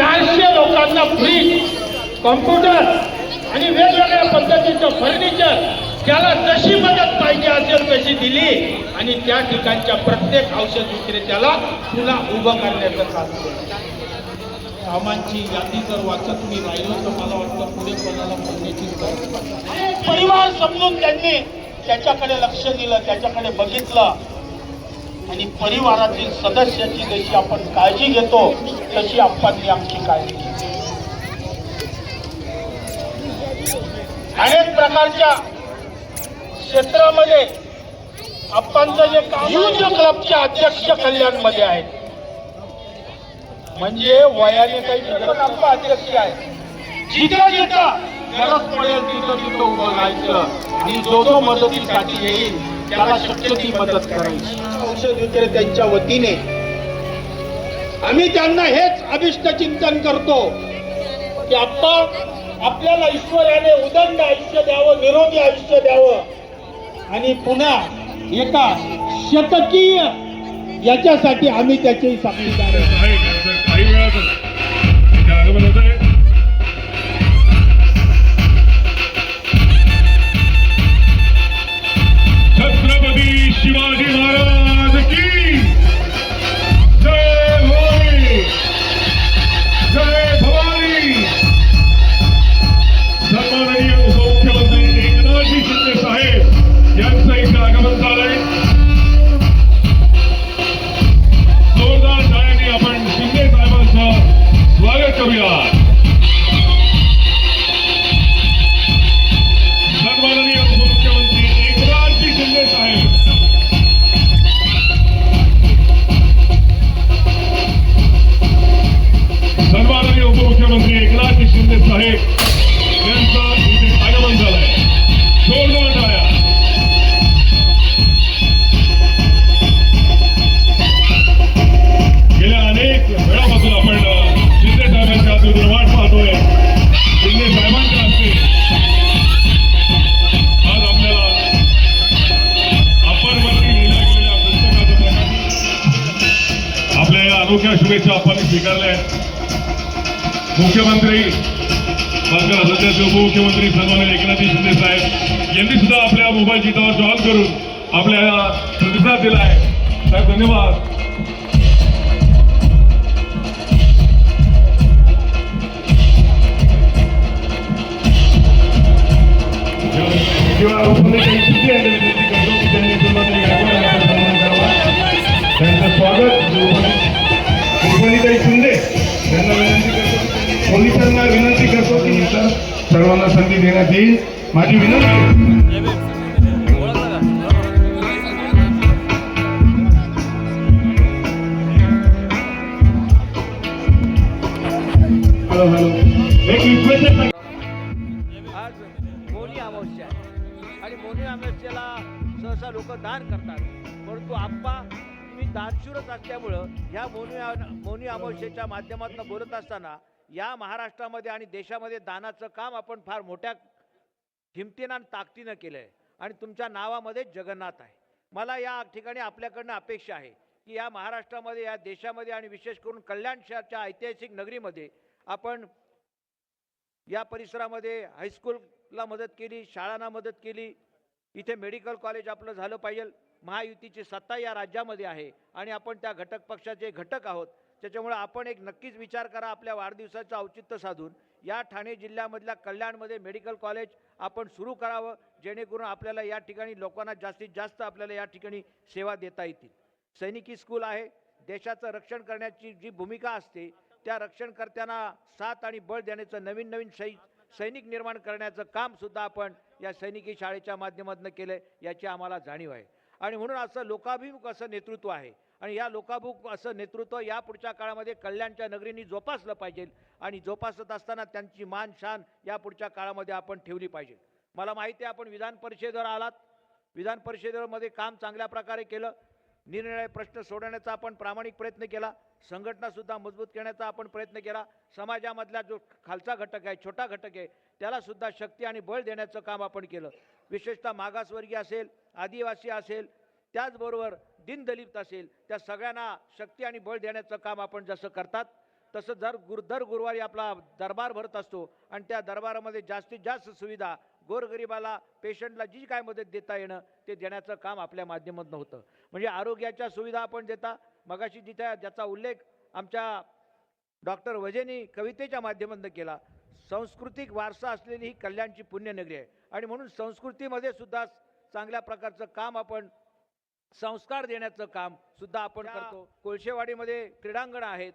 चारशे लोकांना fridge computer आणि वेगवेगळ्या पद्धतीचं फर्निचर त्याला जशी मदत पाहिजे असेल तशी दिली. आणि त्या ठिकाणच्या प्रत्येक औषध विक्रेत्याला पुन्हा उभं करण्याचं काम केलं. कामांची यादी जर वाचत मी राहिलो तर मला वाटतं पुढे कोणाला बोलण्याची गरज परिवार समजून त्यांनी त्याच्याकडे लक्ष दिलं त्याच्याकडे बघितलं. आणि परिवारातील सदस्याची जशी आपण काळजी घेतो तशी आपण आमची काळजी घेतो अनेक प्रकारच्या क्षेत्रामध्ये आप्पांचं जे काम युद्ध क्लबच्या अध्यक्ष कल्याणमध्ये आहेत म्हणजे वयाने काही बिघडत अध्यक्ष आहे जिथं जिथं गरज पडेल तिथं तिथं उभं राहायचं. आणि जो जो मदतीसाठी येईल त्याला शक्य ती मदत करायची. औषध विक्रेत्यांच्या वतीने आम्ही त्यांना हेच अभिष्ट चिंतन करतो की आप्पा आपल्याला ईश्वराने उदंड आयुष्य द्यावं निरोगी आयुष्य द्यावं. आणि पुन्हा एका शतकीय याच्यासाठी आम्ही त्याचे साक्षीदार आहोत. आहे संधी माझी विनंती आज मोनी अमावस्या आहे. आणि मोनी अमावस्येला सहसा लोक दान करतात. परंतु आप्पा मी दानशूरच असल्यामुळं ह्या मोनी मोनी अमावस्येच्या माध्यमातून बोलत असताना या महाराष्ट्रामध्ये आणि देशामध्ये दानाचं काम आपण फार मोठ्या हिमतीनं आणि ताकदीनं केलं आहे आणि तुमच्या नावामध्ये जगन्नाथ आहे. मला या ठिकाणी आपल्याकडनं अपेक्षा आहे की या महाराष्ट्रामध्ये या देशामध्ये आणि विशेष करून कल्याण शहरच्या ऐतिहासिक नगरीमध्ये आपण या परिसरामध्ये हायस्कूलला मदत केली शाळांना मदत केली. इथे मेडिकल कॉलेज आपलं झालं पाहिजे. महायुतीची सत्ता या राज्यामध्ये आहे आणि आपण त्या घटक पक्षाचे घटक आहोत. त्याच्यामुळे आपण एक नक्कीच विचार करा आपल्या वाढदिवसाचं औचित्य साधून. या ठाणे जिल्ह्यामधल्या कल्याणमध्ये मेडिकल कॉलेज आपण सुरू करावं जेणेकरून आपल्याला या ठिकाणी लोकांना जास्तीत जास्त आपल्याला या ठिकाणी सेवा देता येतील. सैनिकी स्कूल आहे. देशाचं रक्षण करण्याची जी भूमिका असते त्या रक्षणकर्त्यांना साथ आणि बळ देण्याचं नवीन नवीन सै सैनिक निर्माण करण्याचं कामसुद्धा आपण या सैनिकी शाळेच्या माध्यमातून केलं याची आम्हाला जाणीव आहे. आणि म्हणून असं लोकाभिमुख असं नेतृत्व आहे. आणि या लोकाभिमुख असं नेतृत्व या पुढच्या काळामध्ये कल्याणच्या नगरींनी जोपासलं पाहिजे आणि जोपासत असताना त्यांची मान शान या पुढच्या काळामध्ये आपण ठेवली पाहिजे. मला माहिती आहे आपण विधान परिषदेवर आलात. विधान परिषदेमध्ये काम चांगल्या प्रकारे केलं. निरनिराळे प्रश्न सोडवण्याचा आपण प्रामाणिक प्रयत्न केला संघटनासुद्धा मजबूत करण्याचा आपण प्रयत्न केला समाजामधला जो खालचा घटक आहे छोटा घटक आहे त्यालासुद्धा शक्ती आणि बळ देण्याचं काम आपण केलं. विशेषतः मागासवर्गीय असेल आदिवासी असेल त्याचबरोबर दिनदलित असेल त्या सगळ्यांना शक्ती आणि बळ देण्याचं काम आपण जसं करतात तसं जर गुर दर गुरुवारी आपला दरबार भरत असतो आणि त्या दरबारामध्ये जास्तीत जास्त सुविधा गोरगरिबाला पेशंटला जी काय मदत देता येणं ते देण्याचं काम आपल्या माध्यमातून होतं. म्हणजे आरोग्याच्या सुविधा आपण देता. मगाशी जिथे ज्याचा उल्लेख आमच्या डॉक्टर वजेनी कवितेच्या माध्यमातून केला सांस्कृतिक वारसा असलेली ही कल्याणची पुण्यनगरी आहे. आणि म्हणून संस्कृतीमध्ये सुद्धा चांगल्या प्रकारचं काम आपण संस्कार देण्याचं काम सुद्धा आपण करतो. कोळशेवाडीमध्ये क्रीडांगणं आहेत.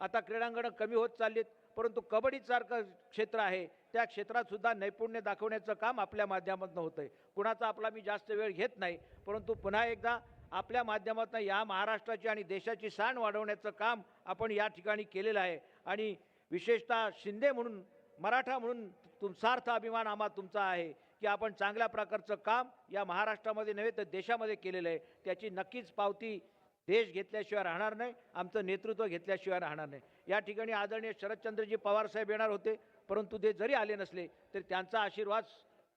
आता क्रीडांगणं कमी होत चाललीत. परंतु कबड्डीसारखं क्षेत्र आहे त्या क्षेत्रातसुद्धा नैपुण्य दाखवण्याचं काम आपल्या माध्यमातून होतं आहे कुणाचा आपला मी जास्त वेळ घेत नाही परंतु पुन्हा एकदा आपल्या माध्यमातून या महाराष्ट्राची आणि देशाची शान वाढवण्याचं काम आपण या ठिकाणी केलेलं आहे. आणि विशेषतः शिंदे म्हणून मराठा म्हणून तुम सार्थ अभिमान आम्हा तुमचा आहे की आपण चांगल्या प्रकारचं काम या महाराष्ट्रामध्ये नव्हे तर देशामध्ये केलेलं आहे. त्याची नक्कीच पावती देश घेतल्याशिवाय राहणार नाही आमचं नेतृत्व घेतल्याशिवाय राहणार नाही. या ठिकाणी आदरणीय शरदचंद्रजी पवारसाहेब येणार होते परंतु ते जरी आले नसले तरी त्यांचा आशीर्वाद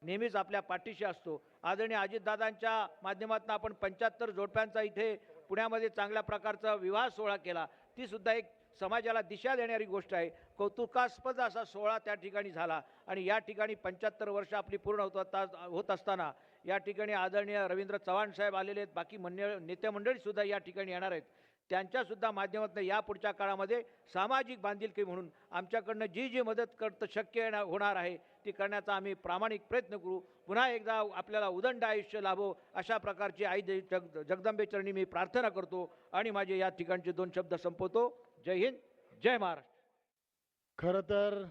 नेहमीच आपल्या पाठीशी असतो. आदरणीय अजितदादांच्या माध्यमातून आपण पंच्याहत्तर जोडप्यांचा इथे पुण्यामध्ये चांगल्या प्रकारचा विवाह सोहळा केला. ती सुद्धा एक समाजाला दिशा देणारी गोष्ट आहे. कौतुकास्पद असा सोहळा त्या ठिकाणी झाला आणि या ठिकाणी पंच्याहत्तर वर्ष आपली पूर्ण होत होत असताना या ठिकाणी आदरणीय रवींद्र चव्हाण साहेब आलेले आहेत. बाकी मंडळ नेते मंडळीसुद्धा या ठिकाणी येणार आहेत. त्यांच्यासुद्धा माध्यमातून या पुढच्या काळामध्ये सामाजिक बांधिलकी म्हणून आमच्याकडनं जी जी मदत करतं शक्य येणार- होणार आहे ती करण्याचा आम्ही प्रामाणिक प्रयत्न करू. पुन्हा एकदा आपल्याला उदंड आयुष्य लाभो अशा प्रकारची आई दे- जग जगदंबेचरणी मी प्रार्थना करतो आणि माझे या ठिकाणचे दोन शब्द संपवतो. जय हिंद जय महाराष्ट्र. खरं तर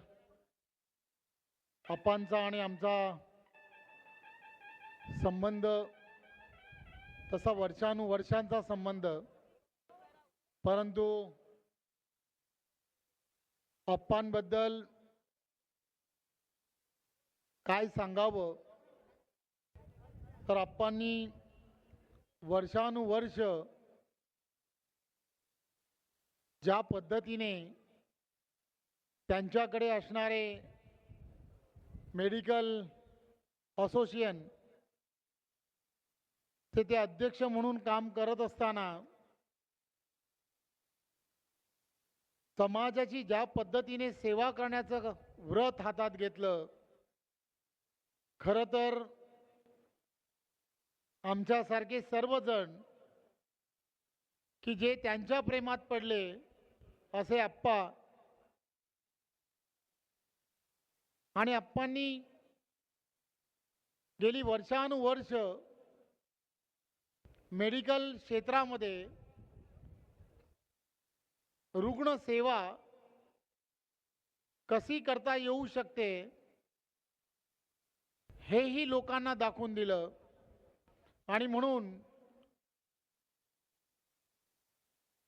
अप्पांचा आणि आमचा संबंध तसा वर्षानुवर्षांचा संबंध परंतु अप्पांबद्दल काय सांगावं? तर अप्पांनी वर्षानुवर्ष ज्या पद्धतीने त्यांच्याकडे असणारे मेडिकल असोसिएशन ते ते अध्यक्ष म्हणून काम करत असताना समाजाची ज्या पद्धतीने सेवा करण्याचं व्रत हातात घेतलं खरं तर आमच्यासारखे सर्वजण की जे त्यांच्या प्रेमात पडले असे आप्पा आणि आप्पांनी गेली वर्षानुवर्ष मेडिकल क्षेत्रामध्ये रुग्णसेवा कशी करता येऊ शकते हेही लोकांना दाखवून दिलं. आणि म्हणून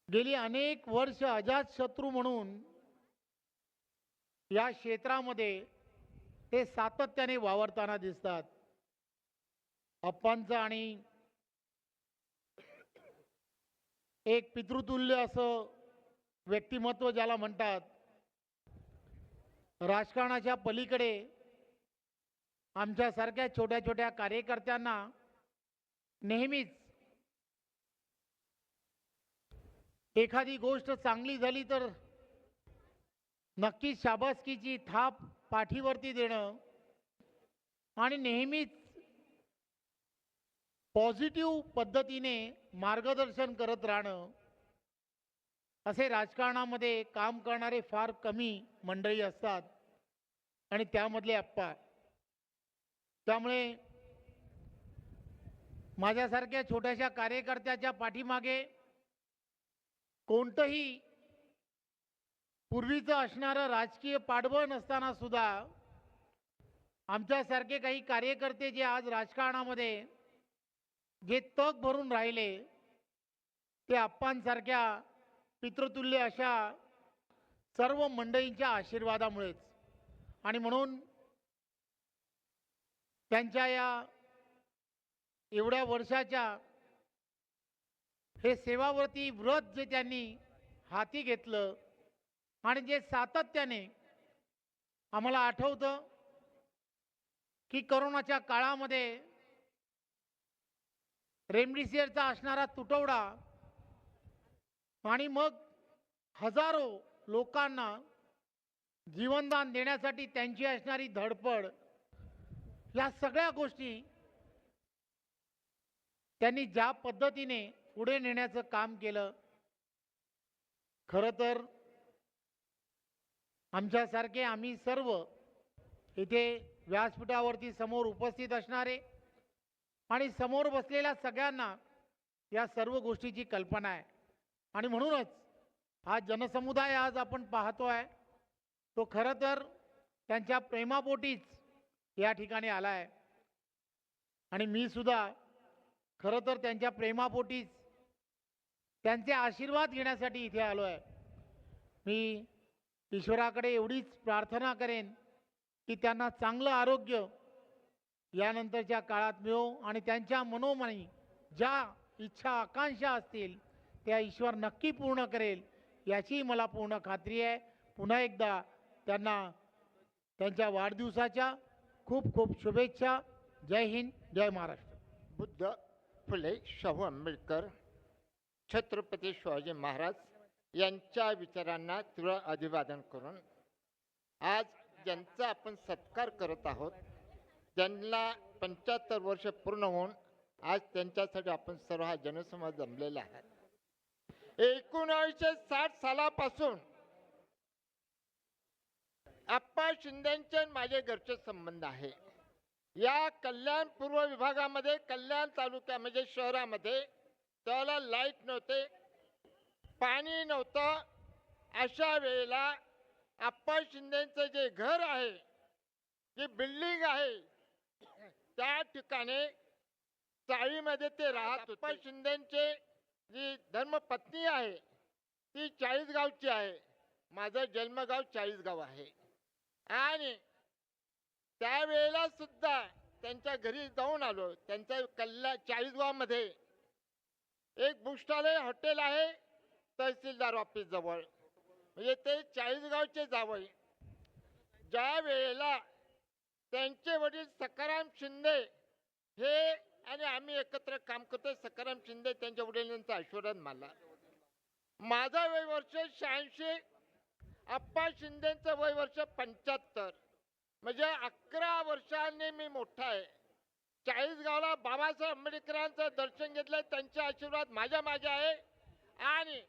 गेली अनेक वर्ष अजातशत्रू म्हणून या क्षेत्रामध्ये ते सातत्याने वावरताना दिसतात. अप्पांचं आणि एक पितृतुल्य असं व्यक्तिमत्व ज्याला म्हणतात राजकारणाच्या पलीकडे आमच्यासारख्या छोट्या छोट्या कार्यकर्त्यांना नेहमीच एखादी गोष्ट चांगली झाली तर नक्कीच शाबासकीची थाप पाठीवरती देणं आणि नेहमीच पॉझिटिव्ह पद्धतीने मार्गदर्शन करत राहणं असे राजकारणामध्ये काम करणारे फार कमी मंडळी असतात आणि त्यामधले आप्पा. त्यामुळे माझ्यासारख्या छोट्याशा कार्यकर्त्याच्या पाठीमागे कोणतंही पूर्वीचं असणारं राजकीय पाठबळ नसताना सुद्धा आमच्यासारखे काही कार्यकर्ते जे आज राजकारणामध्ये जे तग भरून राहिले. ते आप्पांसारख्या पितृतुल्य अशा सर्व मंडळींच्या आशीर्वादामुळेच. आणि म्हणून त्यांच्या या एवढ्या वर्षाच्या हे सेवावरती व्रत जे त्यांनी हाती घेतलं आणि जे सातत्याने आम्हाला आठवतं की करोनाच्या काळामध्ये रेमडिसिवीरचा असणारा तुटवडा आणि मग हजारो लोकांना जीवनदान देण्यासाठी त्यांची असणारी धडपड या सगळ्या गोष्टी त्यांनी ज्या पद्धतीने पुढे नेण्याचं काम केलं खरं तर आमच्यासारखे आम्ही सर्व इथे व्यासपीठावरती समोर उपस्थित असणारे आणि समोर बसलेल्या सगळ्यांना या सर्व गोष्टीची कल्पना आहे. आणि म्हणूनच हा जनसमुदाय आज आपण पाहतो आहे तो खरं तर त्यांच्या प्रेमापोटीच या ठिकाणी आला आहे आणि मी सुद्धा खरं तर त्यांच्या प्रेमापोटीच त्यांचे आशीर्वाद घेण्यासाठी इथे आलो आहे मी ईश्वराकडे एवढीच प्रार्थना करेन की त्यांना चांगलं आरोग्य यानंतरच्या काळात मिळो आणि त्यांच्या मनोमनी ज्या इच्छा आकांक्षा असतील त्या ईश्वर नक्की पूर्ण करेल याची मला पूर्ण खात्री आहे. पुन्हा एकदा त्यांना त्यांच्या वाढदिवसाच्या खूप खूप शुभेच्छा. जय हिंद जय महाराष्ट्र. बुद्ध फुले शाहू आंबेडकर छत्रपती शिवाजी महाराज यांच्या विचारांना तुळ अभिवादन करून आज ज्यांचा आपण सत्कार करत आहोत त्यांना पंच्याहत्तर वर्ष पूर्ण होऊन आज त्यांच्यासाठी आपण सर्व हा जनसमाज जमलेला आहे. एकोणावीसशे साठ सालापासून आप्पा शिंदेचे माझे घरचे संबंध आहे. या कल्याण पूर्व विभागामध्ये कल्याण तालुक्या म्हणजे शहरामध्ये त्याला लाइट नव्हते पाणी नव्हतं. अशा वेळेला आप्पा शिंदेचं जे घर आहे जी बिल्डिंग आहे त्या ठिकाणी चाळीमध्ये ते राहत आप्पा शिंदेचे जी धर्मपत्नी आहे ती चाळीसगावची आहे. माझं जन्मगाव चाळीसगाव आहे. आणि त्यावेळेला सुद्धा त्यांच्या घरी जाऊन आलो. त्यांच्या कल्ला चाळीसगावमध्ये. एक बुष्टालय हॉटेल आहे तहसीलदार ऑफिस जवळ म्हणजे ते चाळीसगावचे जावई. ज्या वेळेला त्यांचे वडील सकाराम शिंदे हे आणि आम्ही एकत्र काम करतो सकाराम शिंदे त्यांच्या वडिलांचा आशीर्वाद मला. माझं वय वर्ष शहाऐंशी आप्पा शिंदेचं वय वर्ष पंच्याहत्तर. म्हणजे अकरा वर्षांनी मी मोठा आहे. चाळीसगावला बाबासाहेब आंबेडकरांचं दर्शन घेतलंय. त्यांचे आशीर्वाद माझ्या मागे आहे. आणि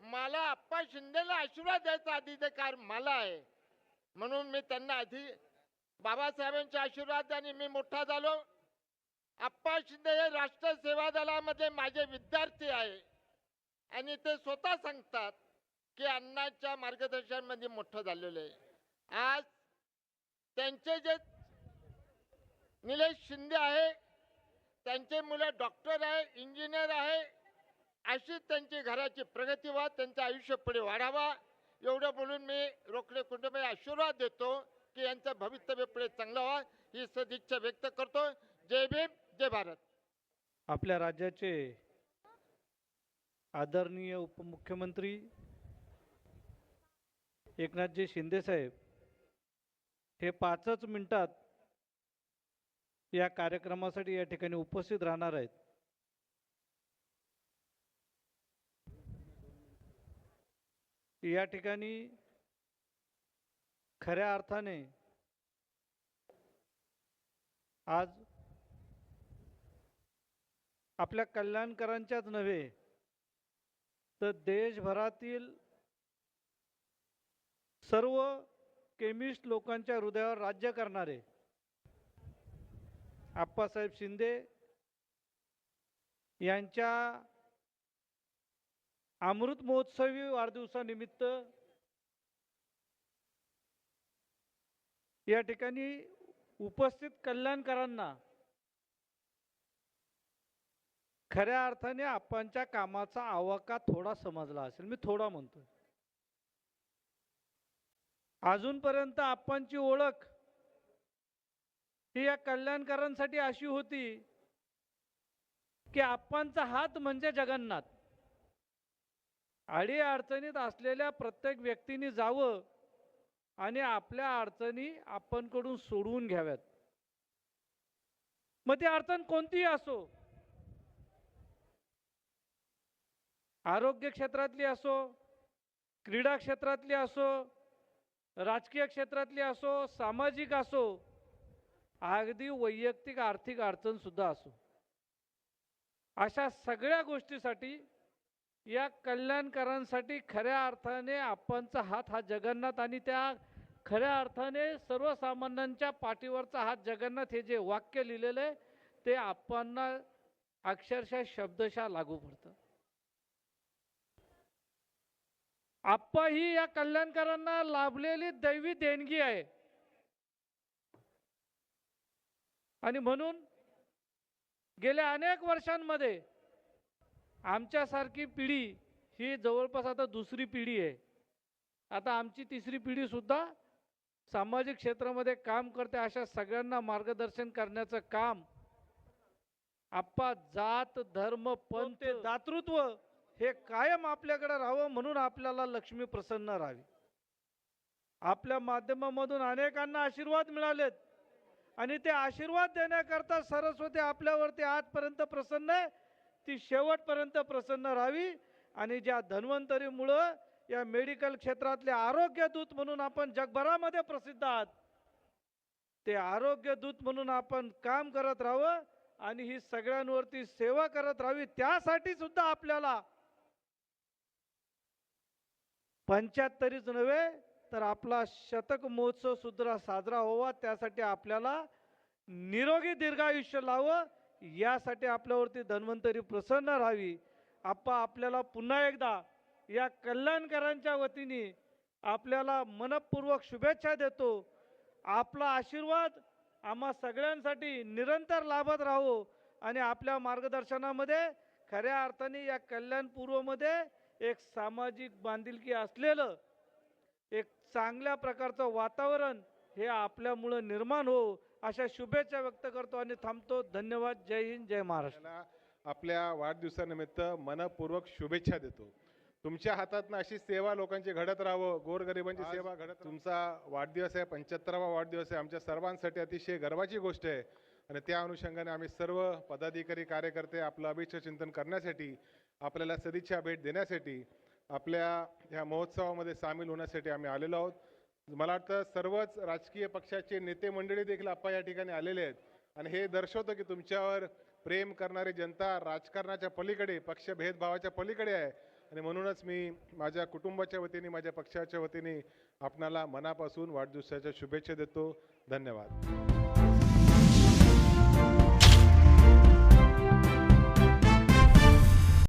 मला आप्पा शिंदेला आशीर्वाद द्यायचा अधिकार मला आहे. म्हणून मी त्यांना आधी बाबासाहेबांच्या आशीर्वाद आणि मी मोठा झालो. आप्पा शिंदे हे राष्ट्र सेवा दलामध्ये माझे विद्यार्थी आहे. आणि ते स्वतः सांगतात की अण्णाच्या मार्गदर्शनमध्ये मोठं झालेलं आहे. आज त्यांचे जे निलेश शिंदे आहे त्यांचे मुलं डॉक्टर आहे इंजिनियर आहे अशी त्यांची घराची प्रगती व्हा त्यांचं आयुष्य पुढे वाढावा. एवढं बोलून मी रोकडे कुटुंब आशीर्वाद देतो. की यांचं भवितव्य पुढे चांगलं व्हा ही सदिच्छा व्यक्त करतो जय भीम जय भारत. आपल्या राज्याचे आदरणीय उपमुख्यमंत्री एकनाथजी शिंदेसाहेब हे पाचच मिनटात या कार्यक्रमासाठी या ठिकाणी उपस्थित राहणार आहेत. या ठिकाणी खऱ्या अर्थाने आज आपल्या कल्याणकरांच्याच नव्हे तर देशभरातील सर्व केमिस्ट लोकांच्या हृदयावर राज्य करणारे आप्पासाहेब शिंदे यांच्या अमृत महोत्सवी वाढदिवसानिमित्त या ठिकाणी उपस्थित कल्याणकरांना खऱ्या अर्थाने आप्पांच्या कामाचा आवाका थोडा समजला असेल. मी थोडा म्हणतोय. अजूनपर्यंत आप्पांची ओळख ही या कल्याणकरांसाठी अशी होती की आप्पांचा हात म्हणजे जगन्नाथ. अडी अडचणीत असलेल्या प्रत्येक व्यक्तीने जावं आणि आपल्या अडचणी आपणकडून सोडवून घ्याव्यात. मग ती अडचण कोणतीही असो आरोग्य क्षेत्रातली असो क्रीडा क्षेत्रातली असो राजकीय क्षेत्रातली असो सामाजिक असो अगदी वैयक्तिक आर्थिक अडचण सुद्धा असो. अशा सगळ्या गोष्टीसाठी या कल्याणकारांसाठी खऱ्या अर्थाने आपणचा हात हा जगन्नाथ आणि त्या खऱ्या अर्थाने सर्वसामान्यांच्या पाठीवरचा हात जगन्नाथ हे जे वाक्य लिहिलेलं आहे ते आपणना अक्षरशः शब्दशः लागू पडतं. आप्पा ही या कल्याणकारांना लाभलेली दैवी देणगी आहे. आणि म्हणून गेल्या अनेक वर्षांमध्ये आमच्यासारखी पिढी ही जवळपास आता दुसरी पिढी आहे. आता आमची तिसरी पिढी सुद्धा सामाजिक क्षेत्रामध्ये काम करते अशा सगळ्यांना मार्गदर्शन करण्याचं काम आप्पा जात धर्म पंथ दातृत्व हे कायम आपल्याकडे राहावं म्हणून आपल्याला लक्ष्मी प्रसन्न राहावी. आपल्या माध्यमामधून अनेकांना आशीर्वाद मिळालेत. आणि ते आशीर्वाद देण्याकरता सरस्वती आपल्यावरती आजपर्यंत प्रसन्न आहे. ती शेवटपर्यंत प्रसन्न राहावी. आणि ज्या धन्वंतरीमुळं या मेडिकल क्षेत्रातले आरोग्य दूत म्हणून आपण जगभरामध्ये प्रसिद्ध आहात. ते आरोग्य दूत म्हणून आपण काम करत राहावं आणि ही सगळ्यांवरती सेवा करत राहावी त्यासाठी सुद्धा आपल्याला पंच्याहत्तरीच नव्हे तर आपला शतक महोत्सव सुद्धा साजरा व्हावा त्यासाठी आपल्याला निरोगी दीर्घायुष्य लावं यासाठी आपल्यावरती धन्वंतरी प्रसन्न राहावी. आप्पा आपल्याला पुन्हा एकदा या कल्याणकरांच्या वतीने आपल्याला मनपूर्वक शुभेच्छा देतो. आपला आशीर्वाद आम्हा सगळ्यांसाठी निरंतर लाभत राहो आणि आपल्या मार्गदर्शनामध्ये खऱ्या अर्थाने या कल्याण पूर्वमध्ये एक सामाजिक बांधिलकी असलेलं एक चांगल्या प्रकारचं वातावरण हे आपल्यामुळं निर्माण हो अशा शुभेच्छा व्यक्त करतो आणि थांबतो. धन्यवाद. जय हिंद. जय महाराष्ट्र. आपल्या वाढदिवसानिमित्त मनपूर्वक शुभेच्छा देतो. तुमच्या हातातनं अशी सेवा लोकांची घडत राहावं गोरगरिबांची सेवा घडत तुमचा वाढदिवस आहे पंच्याहत्तरावा वाढदिवस आहे आमच्या सर्वांसाठी अतिशय गर्वाची गोष्ट आहे. आणि त्या अनुषंगाने आम्ही सर्व पदाधिकारी कार्यकर्ते आपलं अभिष्ट चिंतन करण्यासाठी आपल्याला सदिच्छा भेट देण्यासाठी आपल्या ह्या महोत्सवामध्ये सामील होण्यासाठी आम्ही आलेलो आहोत. मला वाटतं सर्वच राजकीय पक्षाचे नेते मंडळी देखील आप्पा या ठिकाणी आलेले आहेत. आणि हे दर्शवतं की तुमच्यावर प्रेम करणारी जनता राजकारणाच्या पलीकडे पक्ष भेदभावाच्या पलीकडे आहे. आणि म्हणूनच मी माझ्या कुटुंबाच्या वतीने माझ्या पक्षाच्या वतीने आपणाला मनापासून वाढदिवसाच्या शुभेच्छा देतो. धन्यवाद.